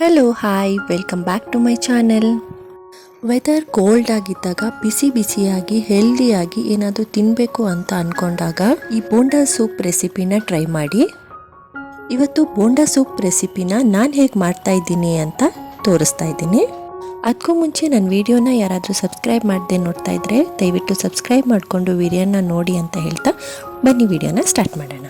Hello hi welcome back to my channel weather cold ಆಗಿದ್ದಾಗ, ಬಿಸಿ ಬಿಸಿಯಾಗಿ ಹೆಲ್ದಿಯಾಗಿ ಏನಾದರೂ ತಿನ್ನಬೇಕು ಅಂತ ಅಂದ್ಕೊಂಡಾಗ ಈ ಬೋಂಡಾ ಸೂಪ್ ರೆಸಿಪಿನ ಟ್ರೈ ಮಾಡಿ. ಇವತ್ತು ಬೋಂಡಾ ಸೂಪ್ ರೆಸಿಪಿನ ನಾನು ಹೇಗೆ ಮಾಡ್ತಾ ಇದ್ದೀನಿ ಅಂತ ತೋರಿಸ್ತಾ ಇದ್ದೀನಿ. ಅದಕ್ಕೂ ಮುಂಚೆ ನನ್ನ ವಿಡಿಯೋನ ಯಾರಾದರೂ ಸಬ್ಸ್ಕ್ರೈಬ್ ಮಾಡದೆ ನೋಡ್ತಾ ಇದ್ರೆ, ದಯವಿಟ್ಟು ಸಬ್ಸ್ಕ್ರೈಬ್ ಮಾಡಿಕೊಂಡು ವಿಡಿಯೋನ ನೋಡಿ ಅಂತ ಹೇಳ್ತಾ, ಬನ್ನಿ ವಿಡಿಯೋನ ಸ್ಟಾರ್ಟ್ ಮಾಡೋಣ.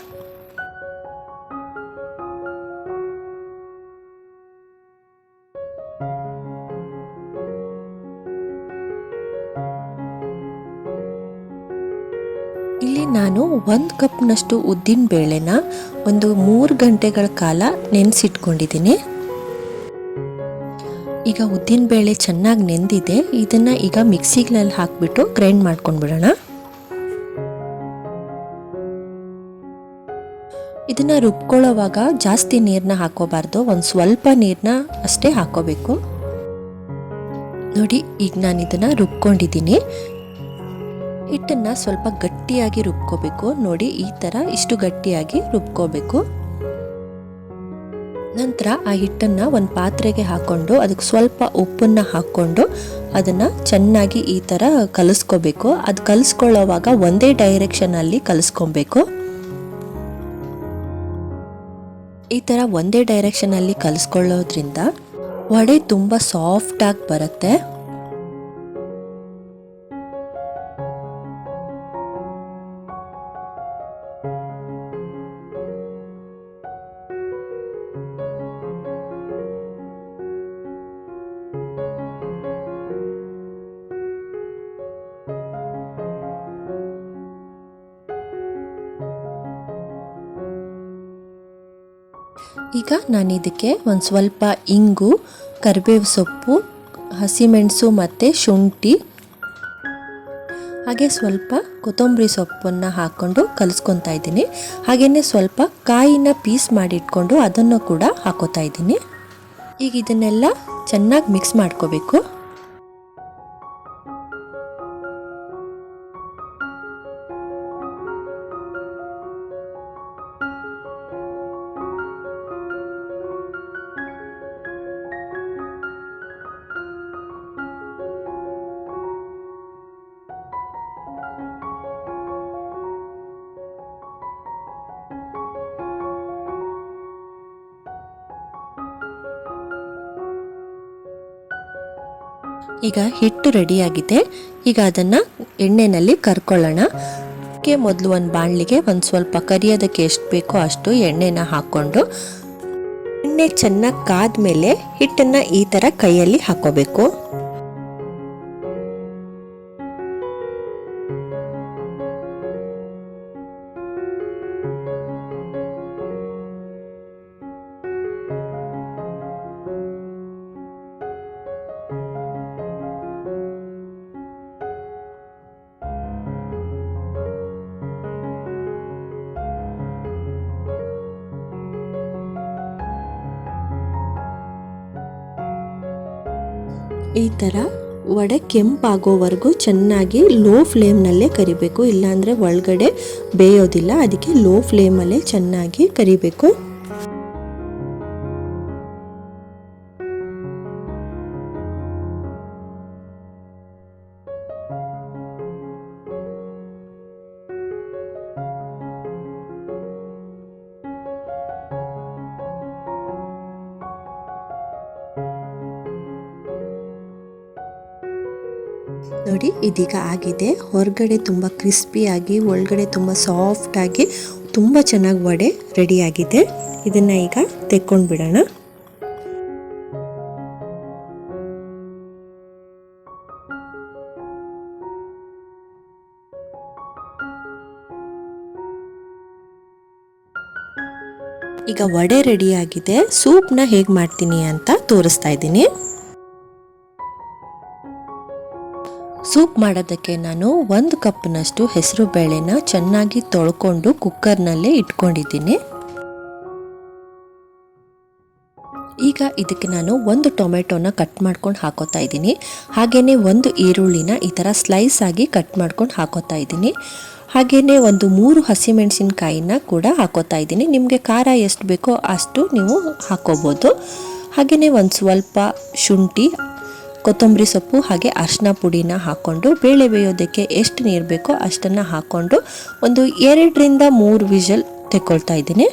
ನಾನು ಒಂದು ಕಪ್ನಷ್ಟು ಉದ್ದಿನ ಬೇಳೆನ ಒಂದು ಮೂರು ಗಂಟೆಗಳ ಕಾಲ ನೆನೆಸಿಟ್ಕೊಂಡಿದ್ದೀನಿ. ಈಗ ಉದ್ದಿನ ಬೇಳೆ ಚೆನ್ನಾಗಿ ನೆಂದಿದೆ, ಇದನ್ನು ಈಗ ಮಿಕ್ಸಿಗಳಲ್ಲಿ ಹಾಕಿಬಿಟ್ಟು ಗ್ರೈಂಡ್ ಮಾಡ್ಕೊಂಡ್ಬಿಡೋಣ. ಇದನ್ನು ರುಬ್ಕೊಳ್ಳೋವಾಗ ಜಾಸ್ತಿ ನೀರನ್ನ ಹಾಕೋಬಾರ್ದು, ಒಂದು ಸ್ವಲ್ಪ ನೀರನ್ನ ಅಷ್ಟೇ ಹಾಕೋಬೇಕು. ನೋಡಿ, ಈಗ ನಾನು ಇದನ್ನು ರುಬ್ಕೊಂಡಿದ್ದೀನಿ. ಹಿಟ್ಟನ್ನು ಸ್ವಲ್ಪ ಗಟ್ಟಿಯಾಗಿ ರುಬ್ಕೋಬೇಕು. ನೋಡಿ, ಈ ಥರ ಇಷ್ಟು ಗಟ್ಟಿಯಾಗಿ ರುಬ್ಕೋಬೇಕು. ನಂತರ ಆ ಹಿಟ್ಟನ್ನು ಒಂದು ಪಾತ್ರೆಗೆ ಹಾಕ್ಕೊಂಡು ಅದಕ್ಕೆ ಸ್ವಲ್ಪ ಉಪ್ಪನ್ನು ಹಾಕ್ಕೊಂಡು ಅದನ್ನು ಚೆನ್ನಾಗಿ ಈ ಥರ ಕಲಿಸ್ಕೋಬೇಕು. ಅದು ಕಲಿಸ್ಕೊಳ್ಳೋವಾಗ ಒಂದೇ ಡೈರೆಕ್ಷನಲ್ಲಿ ಕಲಿಸ್ಕೊಬೇಕು. ಈ ಥರ ಒಂದೇ ಡೈರೆಕ್ಷನಲ್ಲಿ ಕಲಿಸ್ಕೊಳ್ಳೋದ್ರಿಂದ, ವಡೆ ತುಂಬ ಸಾಫ್ಟಾಗಿ ಬರುತ್ತೆ. ಈಗ ನಾನು ಇದಕ್ಕೆ ಒಂದು ಸ್ವಲ್ಪ ಇಂಗು, ಕರಿಬೇವು ಸೊಪ್ಪು ಹಸಿಮೆಣಸು ಮತ್ತು ಶುಂಠಿ, ಹಾಗೆ ಸ್ವಲ್ಪ ಕೊತ್ತಂಬರಿ ಸೊಪ್ಪನ್ನು ಹಾಕ್ಕೊಂಡು ಕಲಿಸ್ಕೊತಾ ಇದ್ದೀನಿ. ಹಾಗೆಯೇ ಸ್ವಲ್ಪ ಕಾಯಿನ ಪೀಸ್ ಮಾಡಿ ಇಟ್ಕೊಂಡು ಅದನ್ನು ಕೂಡ ಹಾಕೋತಾ ಇದ್ದೀನಿ. ಈಗ ಇದನ್ನೆಲ್ಲ ಚೆನ್ನಾಗಿ ಮಿಕ್ಸ್ ಮಾಡ್ಕೋಬೇಕು. ಈಗ ಹಿಟ್ಟು ರೆಡಿಯಾಗಿದೆ. ಈಗ ಅದನ್ನು ಎಣ್ಣೆಯಲ್ಲಿ ಕರ್ಕೊಳ್ಳೋಣ. ಅದಕ್ಕೆ ಮೊದಲು ಒಂದು ಬಾಣಲಿಗೆ ಒಂದು ಸ್ವಲ್ಪ ಕರಿಯೋದಕ್ಕೆ ಎಷ್ಟು ಬೇಕೋ ಅಷ್ಟು ಎಣ್ಣೆನ ಹಾಕ್ಕೊಂಡು, ಎಣ್ಣೆ ಚೆನ್ನಾಗಿ ಕಾದ್ಮೇಲೆ ಹಿಟ್ಟನ್ನು ಈ ಥರ ಕೈಯಲ್ಲಿ ಹಾಕೋಬೇಕು. ಈ ಥರ ವಡೆ ಕೆಂಪಾಗೋವರೆಗೂ ಚೆನ್ನಾಗಿ ಲೋ ಫ್ಲೇಮ್ನಲ್ಲೇ ಕರಿಬೇಕು, ಇಲ್ಲಾಂದರೆ ಒಳಗಡೆ ಬೇಯೋದಿಲ್ಲ, ಅದಕ್ಕೆ ಲೋ ಫ್ಲೇಮಲ್ಲೇ ಚೆನ್ನಾಗಿ ಕರಿಬೇಕು. ನೋಡಿ, ಇದೀಗ ಆಗಿದೆ. ಹೊರಗಡೆ ತುಂಬ ಕ್ರಿಸ್ಪಿಯಾಗಿ ಒಳಗಡೆ ತುಂಬ ಸಾಫ್ಟಾಗಿ ತುಂಬ ಚೆನ್ನಾಗಿ ವಡೆ ರೆಡಿಯಾಗಿದೆ ಇದನ್ನು ಈಗ ತೆಕ್ಕೊಂಡು ಬಿಡೋಣ ಈಗ ವಡೆ ರೆಡಿಯಾಗಿದೆ ಸೂಪ್ನ ಹೇಗೆ ಮಾಡ್ತೀನಿ ಅಂತ ತೋರಿಸ್ತಾ ಇದ್ದೀನಿ. ಸೂಪ್ ಮಾಡೋದಕ್ಕೆ ನಾನು ಒಂದು ಕಪ್ನಷ್ಟು ಹೆಸರು ಬೇಳೆನ ಚೆನ್ನಾಗಿ ತೊಳ್ಕೊಂಡು ಕುಕ್ಕರ್ನಲ್ಲೇ ಇಟ್ಕೊಂಡಿದ್ದೀನಿ. ಈಗ ಇದಕ್ಕೆ ನಾನು ಒಂದು ಟೊಮೆಟೊನ ಕಟ್ ಮಾಡ್ಕೊಂಡು ಹಾಕೋತಾ ಇದ್ದೀನಿ. ಹಾಗೆಯೇ ಒಂದು ಈರುಳ್ಳಿನ ಈ ಥರ ಸ್ಲೈಸ್ ಆಗಿ ಕಟ್ ಮಾಡ್ಕೊಂಡು ಹಾಕೋತಾ ಇದ್ದೀನಿ. ಹಾಗೆಯೇ ಒಂದು ಮೂರು ಹಸಿಮೆಣಸಿನ್ಕಾಯಿನ ಕೂಡ ಹಾಕೋತಾ ಇದ್ದೀನಿ. ನಿಮಗೆ ಖಾರ ಎಷ್ಟು ಬೇಕೋ ಅಷ್ಟು ನೀವು ಹಾಕೋಬೋದು. ಹಾಗೆಯೇ ಒಂದು ಸ್ವಲ್ಪ ಶುಂಠಿ ಕೊತ್ತಂಬರಿ ಸೊಪ್ಪು ಹಾಗೆ ಅರಿಶಿನ ಪುಡಿನ ಹಾಕ್ಕೊಂಡು ಬೇಳೆ ಬೇಯೋದಕ್ಕೆ ಎಷ್ಟು ನೀರು ಬೇಕೋ ಅಷ್ಟನ್ನು ಹಾಕ್ಕೊಂಡು ಒಂದು ಎರಡರಿಂದ ಮೂರು ವಿಷಲ್ ತೆಕ್ಕೊಳ್ತಾ ಇದ್ದೀನಿ.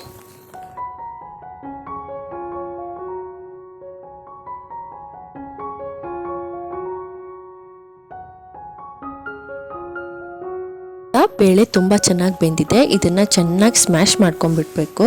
ಬೇಳೆ ತುಂಬ ಚೆನ್ನಾಗಿ ಬೆಂದಿದೆ. ಇದನ್ನು ಚೆನ್ನಾಗಿ ಸ್ಮ್ಯಾಶ್ ಮಾಡ್ಕೊಂಡ್ಬಿಡ್ಬೇಕು.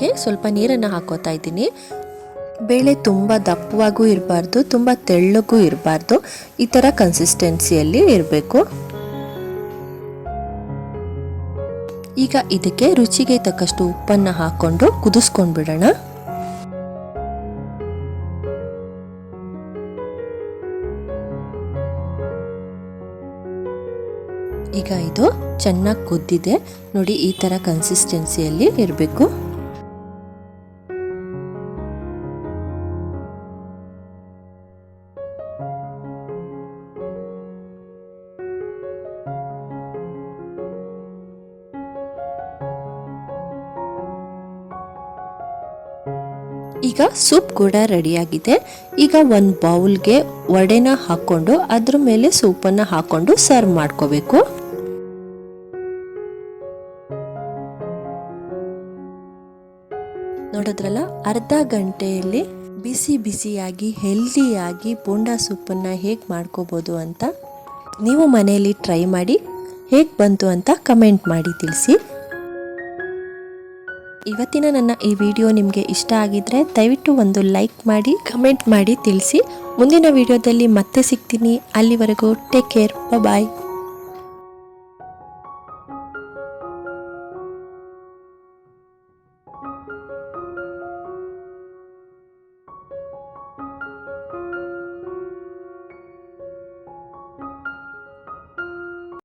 ಇದಕ್ಕೆ ಸ್ವಲ್ಪ ನೀರನ್ನು ಹಾಕೋತಾ ಇದ್ದೀನಿ. ಬೇಳೆ ತುಂಬ ದಪ್ಪವಾಗೂ ಇರಬಾರ್ದು ತುಂಬ ತೆಳ್ಳಗೂ ಇರಬಾರ್ದು. ಈ ಥರ ಕನ್ಸಿಸ್ಟೆನ್ಸಿಯಲ್ಲಿ ಇರಬೇಕು. ಈಗ ಇದಕ್ಕೆ ರುಚಿಗೆ ತಕ್ಕಷ್ಟು ಉಪ್ಪನ್ನು ಹಾಕ್ಕೊಂಡು ಕುದಿಸ್ಕೊಂಡು ಬಿಡೋಣ. ಈಗ ಇದು ಚೆನ್ನಾಗಿ ಕುದ್ದಿದೆ. ನೋಡಿ ಈ ಥರ ಕನ್ಸಿಸ್ಟೆನ್ಸಿಯಲ್ಲಿ ಇರಬೇಕು. ಈಗ ಸೂಪ್ ಕೂಡ ರೆಡಿಯಾಗಿದೆ. ಈಗ ಒಂದು ಬೌಲ್ಗೆ ವಡೆನ ಹಾಕ್ಕೊಂಡು ಅದ್ರ ಮೇಲೆ ಸೂಪನ್ನು ಹಾಕ್ಕೊಂಡು ಸರ್ವ್ ಮಾಡ್ಕೋಬೇಕು. ನೋಡಿದ್ರಲ್ಲ, ಅರ್ಧ ಗಂಟೆಯಲ್ಲಿ ಬಿಸಿ ಬಿಸಿಯಾಗಿ, ಹೆಲ್ದಿಯಾಗಿ ಬೋಂಡಾ ಸೂಪನ್ನು ಹೇಗೆ ಮಾಡ್ಕೋಬೋದು ಅಂತ ನೀವು ಮನೆಯಲ್ಲಿ ಟ್ರೈ ಮಾಡಿ, ಹೇಗೆ ಬಂತು ಅಂತ ಕಮೆಂಟ್ ಮಾಡಿ ತಿಳಿಸಿ. ಇವತ್ತಿನ ನನ್ನ ಈ ವಿಡಿಯೋ ನಿಮಗೆ ಇಷ್ಟ ಆಗಿದ್ರೆ ದಯವಿಟ್ಟು ಒಂದು ಲೈಕ್ ಮಾಡಿ, ಕಮೆಂಟ್ ಮಾಡಿ ತಿಳಿಸಿ. ಮುಂದಿನ ವಿಡಿಯೋದಲ್ಲಿ ಮತ್ತೆ ಸಿಗ್ತೀನಿ. ಅಲ್ಲಿವರೆಗೂ ಟೇಕ್ ಕೇರ್. ಬಾಯ್